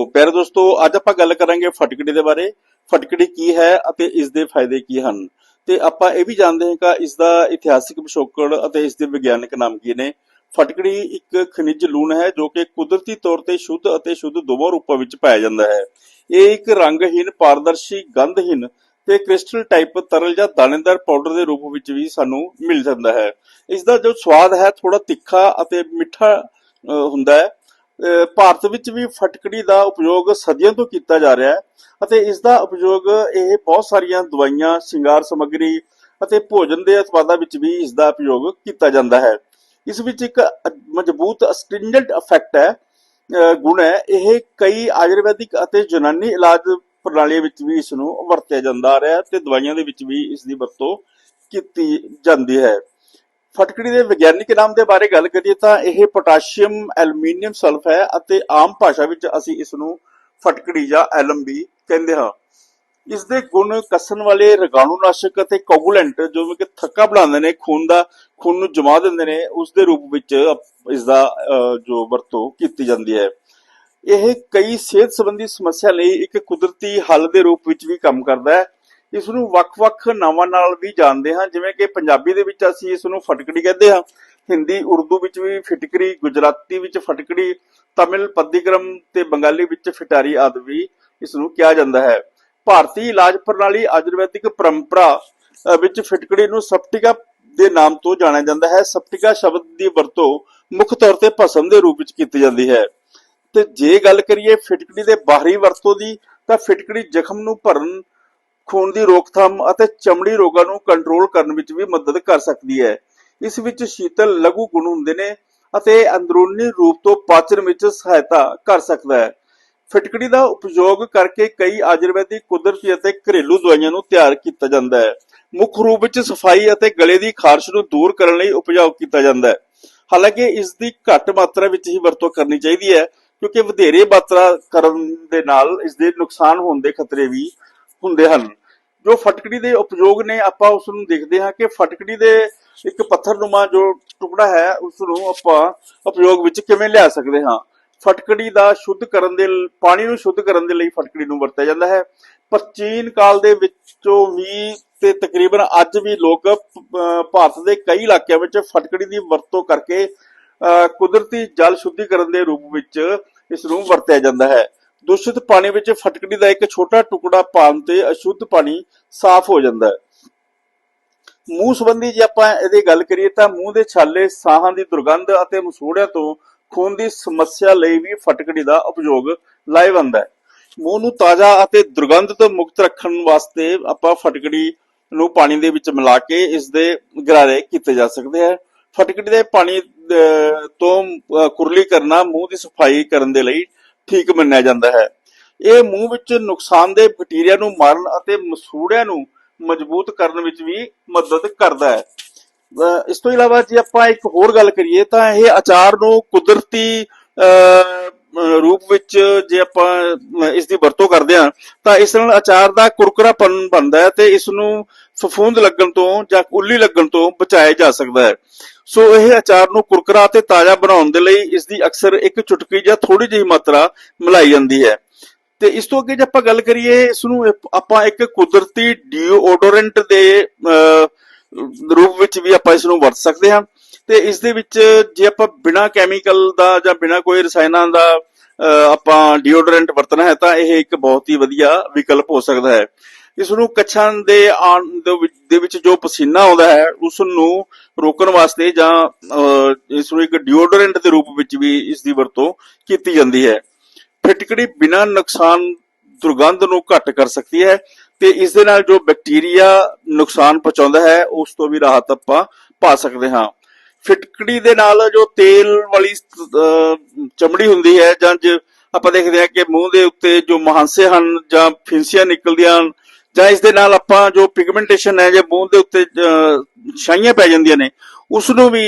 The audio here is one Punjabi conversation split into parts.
ਦੇਖੋ ਪਿਆਰੇ ਦੋਸਤੋ, ਅੱਜ ਆਪਾਂ ਗੱਲ ਕਰਾਂਗੇ ਫਟਕੜੀ ਦੇ ਬਾਰੇ। ਫਟਕੜੀ ਕੀ ਹੈ ਅਤੇ ਇਸ ਦੇ ਫਾਇਦੇ ਕੀ ਹਨ? ਤੇ ਆਪਾਂ ਇਹ ਵੀ ਜਾਣਦੇ ਹਾਂ ਕਿ ਇਸ ਦਾ ਇਤਿਹਾਸਿਕ ਪਿਛੋਕੜ ਅਤੇ ਇਸ ਦੇ ਵਿਗਿਆਨਕ ਨਾਮ ਕੀ ਨੇ। ਫਟਕੜੀ ਇੱਕ ਖਣਿਜ ਲੂਣ ਹੈ ਜੋ ਕਿ ਕੁਦਰਤੀ ਤੌਰ ਤੇ ਸ਼ੁੱਧ ਅਤੇ ਸ਼ੁੱਧ ਦੋਵਾਂ ਰੂਪਾਂ ਵਿੱਚ ਪਾਇਆ ਜਾਂਦਾ ਹੈ। ਇਹ ਇੱਕ ਰੰਗਹੀਨ ਪਾਰਦਰਸ਼ੀ ਗੰਧਹੀਨ ਤੇ ਕ੍ਰਿਸਟਲ ਟਾਈਪ ਤਰਲ ਜਾਂ ਦਾਣੇਦਾਰ ਪਾਊਡਰ ਦੇ ਰੂਪ ਵਿੱਚ ਵੀ ਸਾਨੂੰ ਮਿਲ ਜਾਂਦਾ ਹੈ। ਇਸ ਦਾ ਜੋ ਸਵਾਦ ਹੈ ਥੋੜਾ ਤਿੱਖਾ ਅਤੇ ਮਿੱਠਾ ਹੁੰਦਾ ਹੈ। ਭਾਰਤ ਵਿੱਚ ਵੀ ਫਟਕੜੀ ਦਾ ਉਪਯੋਗ ਸਦੀਆਂ ਤੋਂ ਕੀਤਾ ਜਾ ਰਿਹਾ ਹੈ ਅਤੇ ਇਸ ਦਾ ਉਪਯੋਗ ਇਹ ਬਹੁਤ ਸਾਰੀਆਂ ਦਵਾਈਆਂ, ਸ਼ਿੰਗਾਰ ਸਮੱਗਰੀ ਅਤੇ ਭੋਜਨ ਦੇ ਉਤਪਾਦਾਂ ਵਿੱਚ ਵੀ ਇਸ ਦਾ ਉਪਯੋਗ ਕੀਤਾ ਜਾਂਦਾ ਹੈ। ਇਸ ਵਿੱਚ ਇੱਕ ਮਜ਼ਬੂਤ ਅਸਟ੍ਰਿੰਜੈਂਟ ਇਫੈਕਟ ਹੈ ਗੁਣ ਹੈ। ਇਹ ਕਈ ਆਯੁਰਵੈਦਿਕ ਅਤੇ ਯੂਨਾਨੀ ਇਲਾਜ ਪ੍ਰਣਾਲੀਆਂ ਵਿੱਚ ਵੀ ਇਸ ਨੂੰ ਵਰਤਿਆ ਜਾਂਦਾ ਆ ਰਿਹਾ ਹੈ ਤੇ ਦਵਾਈਆਂ ਦੇ ਵਿੱਚ ਵੀ ਇਸ ਦੀ ਵਰਤੋਂ ਕੀਤੀ ਜਾਂਦੀ ਹੈ। ਫਟਕੜੀ ਦੇ ਵਿਗਿਆਨਿਕ ਨਾਮ ਦੇ ਬਾਰੇ ਗੱਲ ਕਰੀਏ ਤਾਂ ਇਹ ਪੋਟਾਸ਼ੀਅਮ, ਐਲੂਮੀਨੀਅਮ ਸਲਫ ਹੈ ਅਤੇ ਆਮ ਭਾਸ਼ਾ ਵਿੱਚ ਅਸੀਂ ਇਸ ਨੂੰ ਫਟਕੜੀ ਜਾਂ ਐਲਮ ਵੀ ਕਹਿੰਦੇ ਹਾਂ। ਇਸ ਦੇ ਗੁਣ ਕਸਣ ਵਾਲੇ ਰੋਗਾਣੂਨਾਸ਼ਕ ਅਤੇ ਕੋਗੂਲੈਂਟ ਜੋ ਕਿ ਥੱਕਾ ਬਣਾਉਂਦੇ ਨੇ, ਖੂਨ ਦਾ, ਖੂਨ ਨੂੰ ਜਮਾ ਦਿੰਦੇ ਨੇ, ਉਸ ਦੇ ਰੂਪ ਵਿੱਚ ਇਸ ਦਾ ਜੋ ਵਰਤੋਂ ਕੀਤੀ ਜਾਂਦੀ ਹੈ। ਇਹ ਕਈ ਸਿਹਤ ਸੰਬੰਧੀ ਸਮੱਸਿਆ ਲਈ ਇੱਕ ਕੁਦਰਤੀ ਹੱਲ ਦੇ ਰੂਪ ਵਿੱਚ ਵੀ ਕੰਮ ਕਰਦਾ ਹੈ। ਇਸ ਨੂੰ ਵੱਖ-ਵੱਖ ਨਾਵਾਂ ਨਾਲ ਵੀ ਜਾਣਦੇ ਹਾਂ, ਜਿਵੇਂ ਕਿ ਪੰਜਾਬੀ ਦੇ ਵਿੱਚ ਅਸੀਂ ਇਸ ਨੂੰ ਫਟਕੜੀ ਕਹਿੰਦੇ ਹਾਂ, ਹਿੰਦੀ, ਉਰਦੂ ਵਿੱਚ ਵੀ ਫਿਟਕਰੀ ਗੁਜਰਾਤੀ ਵਿੱਚ ਫਟਕੜੀ, ਤਮਿਲ ਪੱਦੀਕਰਮ ਤੇ ਬੰਗਾਲੀ ਵਿੱਚ ਫਿਟਾਰੀ ਆਦਿ ਵੀ ਇਸ ਨੂੰ ਕਿਹਾ ਜਾਂਦਾ ਹੈ। ਭਾਰਤੀ ਇਲਾਜ ਪ੍ਰਣਾਲੀ ਆਯੁਰਵੈਦਿਕ ਪਰੰਪਰਾ ਵਿੱਚ ਫਿਟਕੜੀ ਨੂੰ ਸਪਟਿਕਾ ਦੇ ਨਾਮ ਤੋਂ ਜਾਣਿਆ ਜਾਂਦਾ ਹੈ। ਸਪਟਿਕਾ ਸ਼ਬਦ ਦੀ ਵਰਤੋਂ ਮੁੱਖ ਤੌਰ ਤੇ ਭਸਮ ਦੇ ਰੂਪ ਵਿੱਚ ਕੀਤੀ ਜਾਂਦੀ ਹੈ। ਤੇ ਜੇ ਗੱਲ ਕਰੀਏ ਫਿਟਕੜੀ ਦੇ ਬਾਹਰੀ ਵਰਤੋਂ ਦੀ, ਤਾਂ ਫਿਟਕੜੀ ਜ਼ਖਮ ਨੂੰ ਭਰਨ ਖੂਨ ਦੀ ਰੋਕਥਾਮ ਅਤੇ ਚਮੜੀ ਰੋਗਾਂ ਨੂੰ ਕੰਟਰੋਲ ਕਰਨ ਵਿੱਚ ਵੀ ਮਦਦ ਕਰ ਸਕਦੀ ਹੈ। ਇਸ ਵਿੱਚ ਸ਼ੀਤਲ ਲਘੂ ਗੁਣ ਹੁੰਦੇ ਨੇ ਅਤੇ ਅੰਦਰੂਨੀ ਰੂਪ ਤੋਂ ਪਾਚਨ ਵਿੱਚ ਸਹਾਇਤਾ ਕਰ ਸਕਦਾ ਹੈ। ਫਿਟਕੜੀ ਦਾ ਉਪਯੋਗ ਕਰਕੇ ਕਈ ਆਯੁਰਵੈਦਿਕ, ਕੁਦਰਤੀ ਅਤੇ ਘਰੇਲੂ ਦਵਾਈਆਂ ਨੂੰ ਤਿਆਰ ਕੀਤਾ ਜਾਂਦਾ ਹੈ। ਮੁੱਖ ਰੂਪ ਵਿੱਚ ਸਫ਼ਾਈ ਅਤੇ ਗਲੇ ਦੀ ਖਾਰਸ਼ ਨੂੰ ਦੂਰ ਕਰਨ ਲਈ ਉਪਯੋਗ ਕੀਤਾ ਜਾਂਦਾ ਹੈ। ਹਾਲਾਂਕਿ ਇਸ ਦੀ ਘੱਟ ਮਾਤਰਾ ਵਿੱਚ ਹੀ ਵਰਤੋਂ ਕਰਨੀ ਚਾਹੀਦੀ ਹੈ, ਕਿਉਂਕਿ ਵਧੇਰੇ ਮਾਤਰਾ ਕਰਨ ਦੇ ਨਾਲ ਇਸ ਦੇ ਨੁਕਸਾਨ ਹੋਣ ਦੇ ਖਤਰੇ ਵੀ ਹੁੰਦੇ ਹਨ। ਜੋ ਫਟਕੜੀ ਦੇ ਉਪਯੋਗ ਨੇ ਆਪਾਂ ਉਸ ਨੂੰ ਦੇਖਦੇ ਹਾਂ ਕਿ ਫਟਕੜੀ ਦੇ ਇੱਕ ਪੱਥਰਨੁਮਾ ਜੋ ਟੁਕੜਾ ਹੈ ਉਸ ਨੂੰ ਆਪਾਂ ਉਪਯੋਗ ਵਿੱਚ ਕਿਵੇਂ ਲਿਆ ਸਕਦੇ ਹਾਂ। ਫਟਕੜੀ ਦਾ ਸ਼ੁੱਧ ਕਰਨ ਦੇ ਪਾਣੀ ਨੂੰ ਸ਼ੁੱਧ ਕਰਨ ਦੇ ਲਈ ਫਟਕੜੀ ਨੂੰ ਵਰਤਿਆ ਜਾਂਦਾ ਹੈ। ਪ੍ਰਾਚੀਨ ਕਾਲ ਦੇ ਵਿੱਚੋਂ ਵੀ ਤੇ ਤਕਰੀਬਨ ਅੱਜ ਵੀ ਲੋਕ ਅਹ, ਭਾਰਤ ਦੇ ਕਈ ਇਲਾਕਿਆਂ ਵਿੱਚ ਫਟਕੜੀ ਦੀ ਵਰਤੋਂ ਕਰਕੇ ਅਹ, ਕੁਦਰਤੀ ਜਲ ਸ਼ੁੱਧੀਕਰਨ ਦੇ ਰੂਪ ਵਿੱਚ ਇਸ ਨੂੰ ਵਰਤਿਆ ਜਾਂਦਾ ਹੈ। ਦੂਸ਼ਿਤ ਪਾਣੀ ਵਿੱਚ ਫਟਕੜੀ ਦਾ ਇੱਕ ਛੋਟਾ ਟੁਕੜਾ ਪਾਉਣ ਤੇ ਅਸ਼ੁੱਧ ਪਾਣੀ ਸਾਫ਼ ਹੋ ਜਾਂਦਾ ਹੈ। ਮੂੰਹ ਸੰਬੰਧੀ ਜੇ ਆਪਾਂ ਇਹਦੀ ਗੱਲ ਕਰੀਏ ਤਾਂ ਮੂੰਹ ਦੇ ਛਾਲੇ ਸਾਹਾਂ ਦੀ ਦੁਰਗੰਧ ਅਤੇ ਮਸੂੜਿਆਂ ਤੋਂ ਖੂਨ ਦੀ ਸਮੱਸਿਆ ਲਈ ਵੀ ਫਟਕੜੀ ਦਾ ਉਪਯੋਗ ਲਾਹੇਵੰਦ ਹੈ। ਮੂੰਹ ਨੂੰ ਤਾਜ਼ਾ ਅਤੇ ਦੁਰਗੰਧ ਤੋਂ ਮੁਕਤ ਰੱਖਣ ਵਾਸਤੇ ਆਪਾਂ ਫਟਕੜੀ ਨੂੰ ਪਾਣੀ ਦੇ ਵਿੱਚ ਮਿਲਾ ਕੇ ਇਸ ਦੇ ਗਰਾਰੇ ਕੀਤੇ ਜਾ ਸਕਦੇ ਹੈ ਫਟਕੜੀ ਦੇ ਪਾਣੀ ਅਹ, ਤੋਂ ਕੁਰਲੀ ਕਰਨਾ ਮੂੰਹ ਦੀ ਸਫ਼ਾਈ ਕਰਨ ਦੇ ਲਈ ਠੀਕ ਮੰਨਿਆ ਜਾਂਦਾ ਹੈ। ਇਹ ਮੂੰਹ ਵਿੱਚ ਨੁਕਸਾਨਦੇਹ ਬੈਕਟੀਰੀਆ ਨੂੰ ਮਾਰਨ ਅਤੇ ਮਸੂੜਿਆਂ ਨੂੰ ਮਜ਼ਬੂਤ ਕਰਨ ਵਿੱਚ ਵੀ ਮਦਦ ਕਰਦਾ ਹੈ। ਇਸ ਤੋਂ ਇਲਾਵਾ ਜੇ ਆਪਾਂ ਇੱਕ ਹੋਰ ਗੱਲ ਕਰੀਏ ਤਾਂ ਇਹ ਅਚਾਰ ਨੂੰ ਕੁਦਰਤੀ ਅਹ, ਰੂਪ ਵਿੱਚ ਜੇ ਆਪਾਂ ਇਸ ਦੀ ਵਰਤੋਂ ਕਰਦੇ ਹਾਂ ਤਾਂ ਇਸ ਨਾਲ ਅਚਾਰ ਦਾ ਕੁਰਕਰਾਪਨ ਬਣਦਾ ਹੈ ਤੇ ਇਸ ਨੂੰ ਫਫੂੰਦ ਲੱਗਣ ਤੋਂ ਜਾਂ ਉੱਲੀ ਲੱਗਣ ਤੋਂ ਬਚਾਇਆ ਜਾ ਸਕਦਾ ਹੈ। ਸੋ ਇਹ ਅਚਾਰ ਨੂੰ ਕੁਰਕਰਾ ਤੇ ਤਾਜ਼ਾ ਬਣਾਉਣ ਦੇ ਲਈ ਇਸ ਦੀ ਅਕਸਰ ਇੱਕ ਚੁਟਕੀ ਜਾਂ ਥੋੜੀ ਜਿਹੀ ਮਾਤਰਾ ਮਿਲਾਈ ਜਾਂਦੀ ਹੈ। ਤੇ ਇਸ ਤੋਂ ਅੱਗੇ ਜੇ ਆਪਾਂ ਗੱਲ ਕਰੀਏ ਇਸ ਨੂੰ ਆਪਾਂ ਇੱਕ ਕੁਦਰਤੀ ਡੀਓਡੋਰੈਂਟ ਦੇ ਅਹ, ਰੂਪ ਵਿੱਚ ਵੀ ਆਪਾਂ ਇਸ ਨੂੰ ਵਰਤ ਸਕਦੇ ਹਾਂ। ਤੇ ਇਸ ਦੇ ਵਿੱਚ ਜੇ ਆਪਾਂ ਬਿਨਾ ਕੈਮੀਕਲ ਦਾ ਜਾਂ ਬਿਨਾ ਕੋਈ ਰਸਾਇਣਾਂ ਦਾ ਅਹ, ਆਪਾਂ ਡੀਓਡੋਰੈਂਟ ਵਰਤਣਾ ਹੈ ਤਾਂ ਇਹ ਇੱਕ ਬਹੁਤ ਹੀ ਵਧੀਆ ਵਿਕਲਪ ਹੋ ਸਕਦਾ ਹੈ। ਇਸ ਨੂੰ ਕੱਛਾਂ ਦੇ ਆਉਣ ਦੇ ਵਿੱਚ- ਜੋ ਪਸੀਨਾ ਆਉਂਦਾ ਹੈ ਉਸ ਨੂੰ ਰੋਕਣ ਵਾਸਤੇ ਜਾਂ ਅਹ, ਇਸ ਨੂੰ ਇੱਕ ਡਿਓਡੋਰੈਂਟ ਦੇ ਰੂਪ ਵਿੱਚ ਵੀ ਇਸ ਦੀ ਵਰਤੋਂ ਕੀਤੀ ਜਾਂਦੀ ਹੈ। ਫਿਟਕੜੀ ਬਿਨਾਂ ਨੁਕਸਾਨ ਦੁਰਗੰਧ ਨੂੰ ਘੱਟ ਕਰ ਸਕਦੀ ਹੈ ਤੇ ਇਸ ਦੇ ਨਾਲ ਜੋ ਬੈਕਟੀਰੀਆ ਨੁਕਸਾਨ ਪਹੁੰਚਾਉਂਦਾ ਹੈ ਉਸ ਤੋਂ ਵੀ ਰਾਹਤ ਆਪਾਂ ਪਾ ਸਕਦੇ ਹਾਂ। ਫਿਟਕੜੀ ਦੇ ਨਾਲ ਜੋ ਤੇਲ ਵਾਲੀ ਚਮੜੀ ਹੁੰਦੀ ਹੈ ਜਾਂ ਜੇ ਆਪਾਂ ਦੇਖਦੇ ਹਾਂ ਕਿ ਮੂੰਹ ਦੇ ਉੱਤੇ ਜੋ ਮਹਾਂਸੇ ਹਨ ਜਾਂ ਫਿੰਸੀਆਂ ਨਿਕਲਦੀਆਂ ਹਨ ਜਾਂ ਇਸ ਦੇ ਨਾਲ ਆਪਾਂ ਜੋ ਪਿਗਮੈਂਟੇਸ਼ਨ ਹੈ ਜੇ ਮੂੰਹ ਦੇ ਉੱਤੇ ਛਾਈਆਂ ਪੈ ਜਾਂਦੀਆਂ ਨੇ ਉਸ ਨੂੰ ਵੀ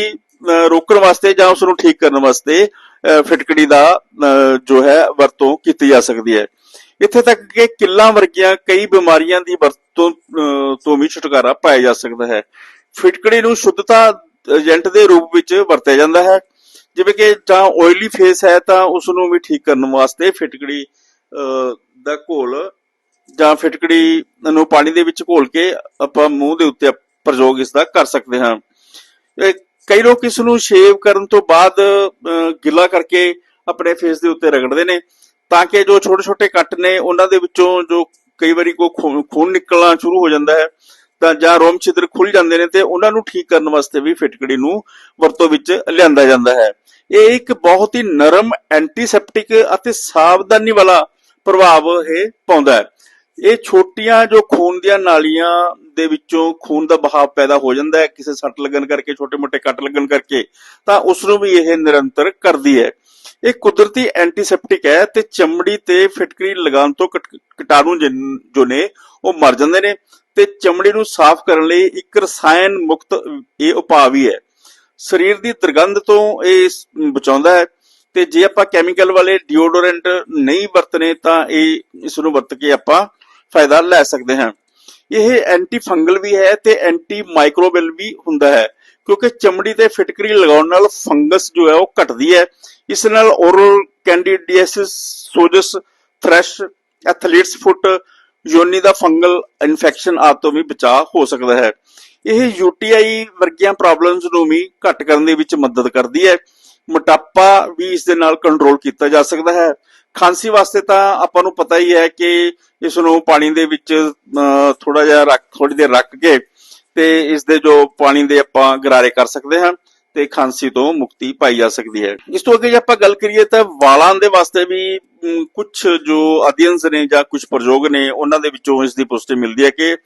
ਰੋਕਣ ਵਾਸਤੇ ਜਾਂ ਉਸ ਨੂੰ ਠੀਕ ਕਰਨ ਵਾਸਤੇ ਫਿਟਕੜੀ ਦਾ ਜੋ ਹੈ ਵਰਤੋਂ ਕੀਤੀ ਜਾ ਸਕਦੀ ਹੈ। ਇੱਥੇ ਤੱਕ ਕਿ ਕਿੱਲਾਂ ਵਰਗੀਆਂ ਕਈ ਬਿਮਾਰੀਆਂ ਦੀ ਵਰਤੋਂ ਤੋਂ ਵੀ ਛੁਟਕਾਰਾ ਪਾਇਆ ਜਾ ਸਕਦਾ ਹੈ। ਫਿਟਕੜੀ ਨੂੰ ਸ਼ੁੱਧਤਾ ਏਜੰਟ ਦੇ ਰੂਪ ਵਿੱਚ ਵਰਤਿਆ ਜਾਂਦਾ ਹੈ। ਜਿਵੇਂ ਕਿ ਜਾਂ ਆਇਲੀ ਫੇਸ ਹੈ ਤਾਂ ਉਸ ਨੂੰ ਵੀ ਠੀਕ ਕਰਨ ਵਾਸਤੇ ਫਿਟਕੜੀ ਅਹ, ਦਾ ਘੋਲ ਜਾਂ ਫਿਟਕੜੀ ਨੂੰ ਪਾਣੀ ਦੇ ਵਿੱਚ ਘੋਲ ਕੇ ਆਪਾਂ ਮੂੰਹ ਦੇ ਉੱਤੇ ਪ੍ਰਯੋਗ ਇਸ ਦਾ ਕਰ ਸਕਦੇ ਹਾਂ। ਕਈ ਲੋਕ ਇਸ ਨੂੰ ਸ਼ੇਵ ਕਰਨ ਤੋਂ ਬਾਅਦ ਗਿੱਲਾ ਕਰਕੇ ਆਪਣੇ ਫੇਸ ਦੇ ਉੱਤੇ ਰਗੜਦੇ ਨੇ ਤਾਂ ਕਿ ਜੋ ਛੋਟੇ ਛੋਟੇ ਕੱਟ ਨੇ, ਉਹਨਾਂ ਦੇ ਵਿੱਚੋਂ ਜੋ ਕਈ ਵਾਰੀ ਕੋ ਖੂਨ ਨਿਕਲਣਾ ਸ਼ੁਰੂ ਹੋ ਜਾਂਦਾ ਹੈ ਤਾਂ ਜਾਂ ਰੋਮ ਛਿਦਰ ਖੁੱਲ ਜਾਂਦੇ ਨੇ ਤੇ ਉਹਨਾਂ ਨੂੰ ਠੀਕ ਕਰਨ ਵਾਸਤੇ ਵੀ ਫਿਟਕੜੀ ਨੂੰ ਵਰਤੋਂ ਵਿੱਚ ਲਿਆਂਦਾ ਜਾਂਦਾ ਹੈ। ਇਹ ਇੱਕ ਬਹੁਤ ਹੀ ਨਰਮ ਐਂਟੀਸੈਪਟਿਕ ਅਤੇ ਸਾਵਧਾਨੀ ਵਾਲਾ ਪ੍ਰਭਾਵ ਇਹ ਪਾਉਂਦਾ ਹੈ। ਇਹ ਛੋਟੀਆਂ ਜੋ ਖੂਨ ਦੀਆਂ ਨਾਲੀਆਂ ਦੇ ਵਿੱਚੋਂ ਖੂਨ ਦਾ ਬਹਾਵ ਪੈਦਾ ਹੋ ਜਾਂਦਾ ਹੈ, ਕਿਸੇ ਸੱਟ ਲੱਗਣ ਕਰਕੇ ਛੋਟੇ-ਮੋਟੇ ਕੱਟ ਲੱਗਣ ਕਰਕੇ, ਤਾਂ ਉਸ ਨੂੰ ਵੀ ਇਹ ਨਿਰੰਤਰ ਕਰਦੀ ਹੈ। ਇਹ ਕੁਦਰਤੀ ਐਂਟੀਸੈਪਟਿਕ ਹੈ ਤੇ ਚਮੜੀ ਤੇ ਫਿਟਕਰੀ ਲਗਾਉਣ ਤੋਂ ਕੀਟਾਣੂ ਜੋ ਨੇ, ਉਹ ਮਰ ਜਾਂਦੇ ਨੇ ਤੇ ਚਮੜੀ ਨੂੰ ਸਾਫ਼ ਕਰਨ ਲਈ ਇੱਕ ਰਸਾਇਣ ਮੁਕਤ ਇਹ ਉਪਾਅ ਵੀ ਹੈ। ਸਰੀਰ ਦੀ ਦੁਰਗੰਧ ਤੋਂ ਇਹ ਬਚਾਉਂਦਾ ਹੈ ਤੇ ਜੇ ਆਪਾਂ ਕੈਮੀਕਲ ਵਾਲੇ ਡਿਓਡੋਰੈਂਟ ਨਹੀਂ ਵਰਤਨੇ ਤਾਂ ਇਹ, ਇਸ ਨੂੰ ਵਰਤ ਕੇ ਆਪਾਂ ਫਾਇਦਾ ਲੈ ਸਕਦੇ ਹਾਂ। ਇਹ ਐਂਟੀ ਫੰਗਲ ਵੀ ਹੈ ਤੇ ਐਂਟੀ ਮਾਈਕਰੋਬਲ ਵੀ ਹੁੰਦਾ ਹੈ, ਕਿਉਂਕਿ ਚਮੜੀ ਤੇ ਫਿਟਕਰੀ ਲਗਾਉਣ ਨਾਲ ਫੰਗਸ ਜੋ ਹੈ ਉਹ ਘਟਦੀ ਹੈ। ਇਸ ਨਾਲ ਓਰਲ ਕੈਂਡੀਡੀਆਸਿਸ ਸੋਜਸ ਥ੍ਰੈਸ਼ ਐਥਲੀਟਸ ਫੁੱਟ ਯੋਨੀ ਦਾ ਫੰਗਲ ਇਨਫੈਕਸ਼ਨ ਆਦਿ ਤੋਂ ਵੀ ਬਚਾਅ ਹੋ ਸਕਦਾ ਹੈ। ਇਹ ਯੂਟੀਆਈ ਵਰਗੀਆਂ ਪ੍ਰੋਬਲਮਸ ਨੂੰ ਵੀ ਘੱਟ ਕਰਨ ਦੇ ਵਿੱਚ ਮਦਦ ਕਰਦੀ ਹੈ। ਮੋਟਾਪਾ ਵੀ ਇਸ ਦੇ ਨਾਲ ਕੰਟਰੋਲ ਕੀਤਾ ਜਾ ਸਕਦਾ ਹੈ। ਖਾਂਸੀ ਵਾਸਤੇ ਤਾਂ ਆਪਾਂ ਨੂੰ ਪਤਾ ਹੀ ਹੈ ਕਿ ਇਸ ਨੂੰ ਪਾਣੀ ਦੇ ਵਿੱਚ ਥੋੜਾ ਜਿਹਾ ਰੱਖ ਥੋੜੀ ਦੇਰ ਰੱਖ ਕੇ ਤੇ ਇਸ ਦੇ ਜੋ ਪਾਣੀ ਦੇ ਆਪਾਂ ਗਰਾਰੇ ਕਰ ਸਕਦੇ ਹਾਂ ਤੇ ਖਾਂਸੀ ਤੋਂ ਮੁਕਤੀ ਪਾਈ ਜਾ ਸਕਦੀ ਹੈ। ਇਸ ਤੋਂ ਅੱਗੇ ਜੇ ਆਪਾਂ ਗੱਲ ਕਰੀਏ ਤਾਂ ਵਾਲਾਂ ਦੇ ਵਾਸਤੇ ਵੀ ਕੁਝ ਜੋ ਅਧਿਐਨਸ ਨੇ ਜਾਂ ਕੁਝ ਪ੍ਰਯੋਗ ਨੇ, ਉਹਨਾਂ ਦੇ ਵਿੱਚੋਂ ਇਸ ਦੀ ਪੁਸ਼ਟੀ ਮਿਲਦੀ ਹੈ ਕਿ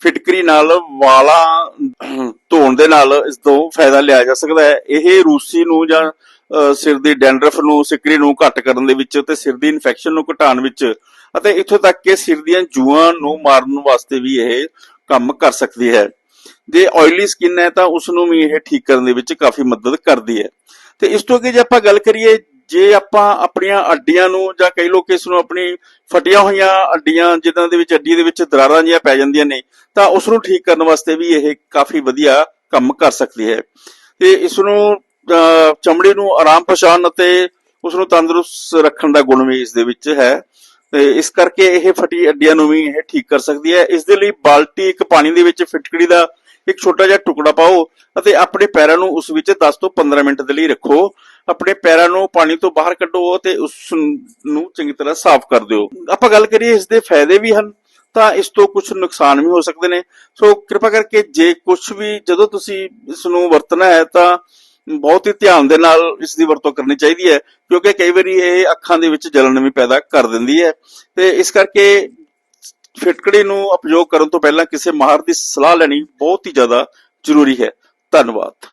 ਫਿਟਕਰੀ ਨਾਲ ਵਾਲਾਂ ਧੋਣ ਦੇ ਨਾਲ ਇਸ ਤੋਂ ਫਾਇਦਾ ਲਿਆ ਜਾ ਸਕਦਾ ਹੈ। ਇਹ ਰੂਸੀ ਨੂੰ ਜਾਂ ਸਿਰ ਦੀ ਡੈਂਡਰਫ ਨੂੰ, ਸਿਕਰੀ ਨੂੰ ਘੱਟ ਕਰਨ ਦੇ ਵਿੱਚ ਤੇ ਸਿਰ ਦੀ ਇਨਫੈਕਸ਼ਨ ਨੂੰ ਘਟਾਉਣ ਵਿੱਚ ਅਤੇ ਇੱਥੋਂ ਤੱਕ ਕਿ ਸਿਰ ਦੀਆਂ ਜੂਆਂ ਨੂੰ ਮਾਰਨ ਵਾਸਤੇ ਵੀ ਇਹ ਕੰਮ ਕਰ ਸਕਦੀ ਹੈ। ਜੇ ਆਇਲੀ ਸਕਿਨ ਹੈ ਤਾਂ ਉਸ ਨੂੰ ਵੀ ਇਹ ਠੀਕ ਕਰਨ ਦੇ ਵਿੱਚ ਕਾਫੀ ਮਦਦ ਕਰਦੀ ਹੈ। ਤੇ ਇਸ ਤੋਂ ਅੱਗੇ ਜੇ ਆਪਾਂ ਗੱਲ ਕਰੀਏ, ਜੇ ਆਪਾਂ ਆਪਣੀਆਂ ਅੱਡੀਆਂ ਨੂੰ ਜਾਂ ਕਈ ਲੋਕ ਇਸ ਨੂੰ ਆਪਣੀ ਫਟੀਆਂ ਹੋਈਆਂ ਅੱਡੀਆਂ, ਜਿਨ੍ਹਾਂ ਦੇ ਵਿੱਚ ਅੱਡੀ ਦੇ ਵਿੱਚ ਦਰਾਰਾਂ ਜਿਹੀਆਂ ਪੈ ਜਾਂਦੀਆਂ ਨੇ, ਤਾਂ ਉਸ ਨੂੰ ਠੀਕ ਕਰਨ ਵਾਸਤੇ ਵੀ ਇਹ ਕਾਫੀ ਵਧੀਆ ਕੰਮ ਕਰ ਸਕਦੀ ਹੈ। ਤੇ ਇਸ ਨੂੰ ਚਮੜੀ ਨੂੰ ਆਰਾਮ ਪਛਾਣ ਅਤੇ ਉਸ ਨੂੰ ਤੰਦਰੁਸਤ ਰੱਖਣ ਦਾ ਗੁਣ ਵੀ ਇਸ ਦੇ ਵਿੱਚ ਹੈ। ਤੇ ਇਸ ਕਰਕੇ ਇਹ ਫਟੀ ਅੱਡੀਆਂ ਨੂੰ ਵੀ ਇਹ ਠੀਕ ਕਰ ਸਕਦੀ ਹੈ। ਇਸ ਦੇ ਲਈ ਬਾਲਟੀ ਇੱਕ ਪਾਣੀ ਦੇ ਵਿੱਚ ਫਿਟਕੜੀ ਦਾ ਇੱਕ ਛੋਟਾ ਜਿਹਾ ਟੁਕੜਾ ਪਾਓ ਅਤੇ ਆਪਣੇ ਪੈਰਾਂ ਨੂੰ ਉਸ ਵਿੱਚ 10 ਤੋਂ 15 ਮਿੰਟ ਦੇ ਲਈ ਰੱਖੋ। ਆਪਣੇ ਪੈਰਾਂ ਨੂੰ ਪਾਣੀ ਤੋਂ ਬਾਹਰ ਕੱਢੋ ਤੇ ਉਸ ਨੂੰ ਚੰਗੀ ਤਰ੍ਹਾਂ ਸਾਫ਼ ਕਰ ਦਿਓ। ਆਪਾਂ ਗੱਲ ਕਰੀਏ ਇਸ ਦੇ ਫਾਇਦੇ ਵੀ ਹਨ, ਤਾਂ ਇਸ ਤੋਂ ਕੁਝ ਨੁਕਸਾਨ ਵੀ ਹੋ ਸਕਦੇ ਨੇ। ਸੋ ਕਿਰਪਾ ਕਰਕੇ ਜੇ ਕੁਝ ਵੀ ਜਦੋਂ ਤੁਸੀਂ ਇਸ ਨੂੰ ਵਰਤਣਾ ਹੈ ਤਾਂ ਬਹੁਤ ਹੀ ਧਿਆਨ ਦੇ ਨਾਲ ਇਸ ਦੀ ਵਰਤੋਂ ਕਰਨੀ ਚਾਹੀਦੀ ਹੈ, ਕਿਉਂਕਿ ਕਈ ਵਾਰੀ ਇਹ ਅੱਖਾਂ ਦੇ ਵਿੱਚ ਜਲਨ ਵੀ ਪੈਦਾ ਕਰ ਦਿੰਦੀ ਹੈ। ਤੇ ਇਸ ਕਰਕੇ ਫਿਟਕੜੀ ਨੂੰ ਉਪਯੋਗ ਕਰਨ ਤੋਂ ਪਹਿਲਾਂ ਕਿਸੇ ਮਾਹਰ ਦੀ ਸਲਾਹ ਲੈਣੀ ਬਹੁਤ ਹੀ ਜ਼ਿਆਦਾ ਜ਼ਰੂਰੀ ਹੈ। ਧੰਨਵਾਦ।